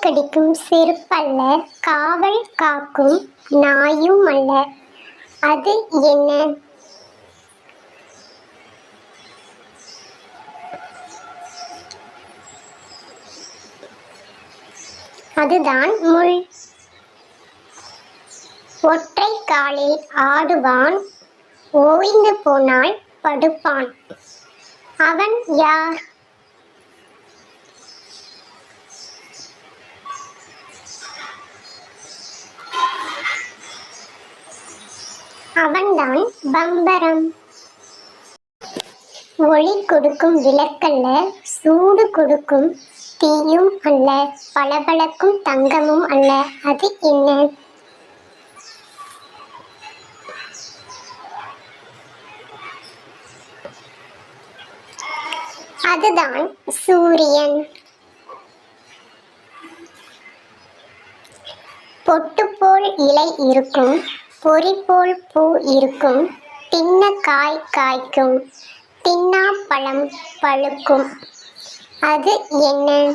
கடிக்கும் செருப்பல்ல காவல் காக்கும் நாயும் அல்ல. அது என்ன? அதுதான் முள். ஒற்றை காலில் ஆடுவான் ஓய்ந்து போனால் படுப்பான். அவன் யார்? அவன்தான் பம்பரம். ஒளி கொடுக்கும் விளக்கல்ல சூடு கொடுக்கும் தீயும் அல்ல பளபளக்கும் தங்கமும் அல்ல. அது என்ன? அதுதான் சூரியன். பொட்டு போல் இலை இருக்கும் பொறிபோல் பூ இருக்கும். தின்ன காய் காய்க்கும். தின்னா பழம் பழுக்கும். அது என்ன?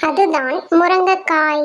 அதுதான் முருங்கைக்காய்.